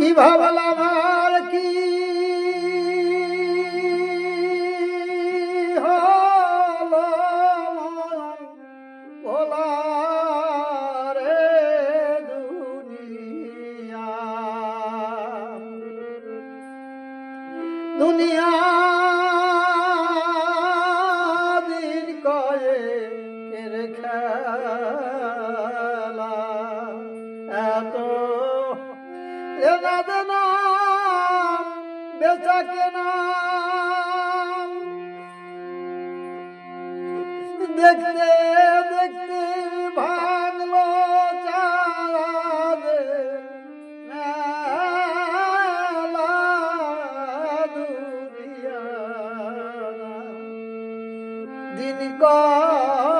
কি ভাবলাম আর কি? দুনিয়া এনা দেনা বেচা কেনা। দেখতে দেখতে ভাঙলো চাঁদ দিন কয়েকের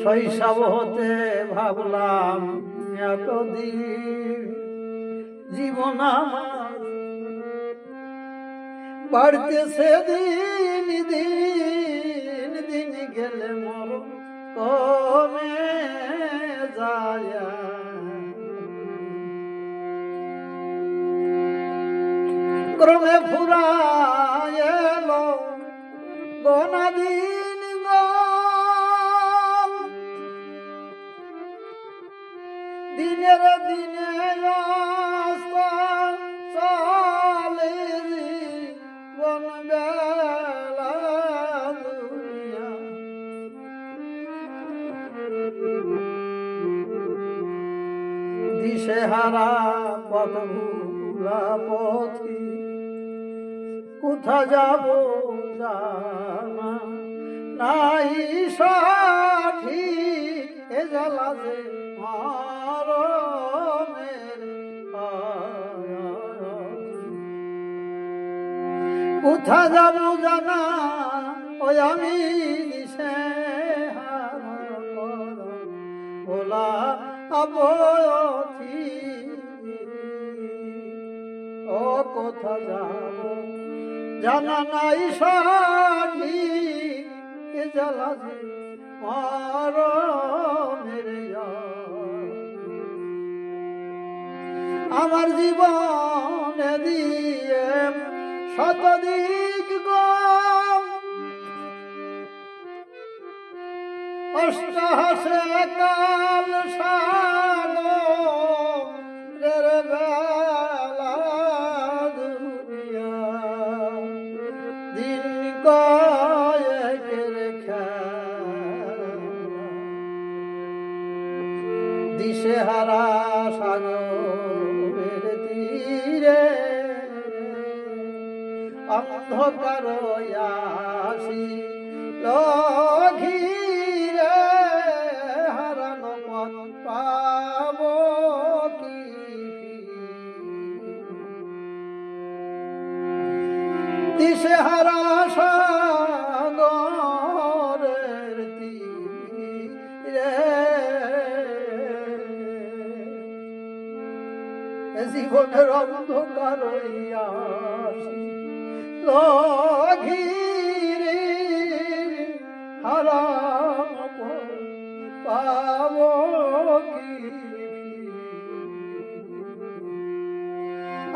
শৈশব হতে ভাবলাম, এতদিন জীবন আমার বাড়তেছে দিন দিন দিন গেলে মর কমে যায়। ক্রমে ফুরায় এলো দিনের দিনে রাস্তা চলে বন বেলা দুনিয়া। দিশে হারা পথ ভুলা পথি, কোথা যাব জানা নাই সঠিক এ জ্বালা যে মরণের কোথা যাব জানা, ওই আমি দিশে বলা অবধি ও কোথা যাব? জানা নাই সঠিক এ জ্বালা যে মরণের আমার জীবনে দিয়ে শতদিক গম। অষ্টহাসে কাল সাগরের বেলা দুনিয়া। দিন কয়েকের খেলা। দিশে হারা সাগরের তীরে অন্ধকার আসি লঘিরে হারানো পথ পাব কি? দিশে জীবনের অন্ধকার লঘিরে হারা পাব কি?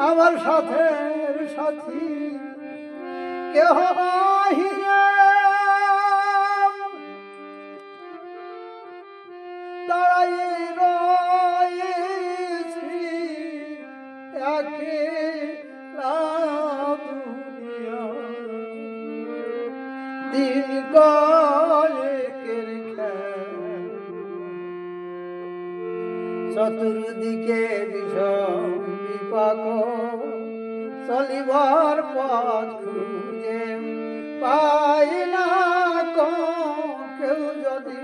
আমার সাথের সাথী কেহ আহিরে? দাঁড়াই রয়েছি একে দুনিয়া খেল চতুর্দিকে বিষম চলিবার পথ খুঁজে পাই না কেউ যদি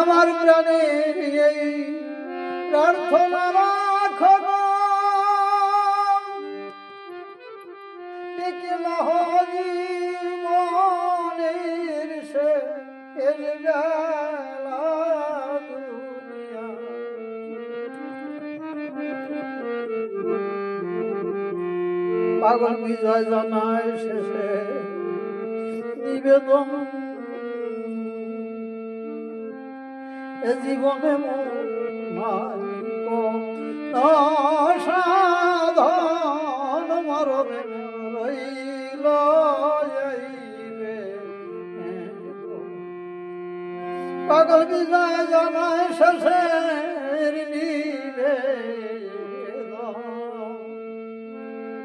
আমার প্রাণের এই প্রার্থনা রাখো পাগল বিজয় জানায় শেষে। নিবেদন। এ জীবনে সাধন মরণে রইল। পাগল বিজয় জানায় শেষের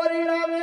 হরি রামে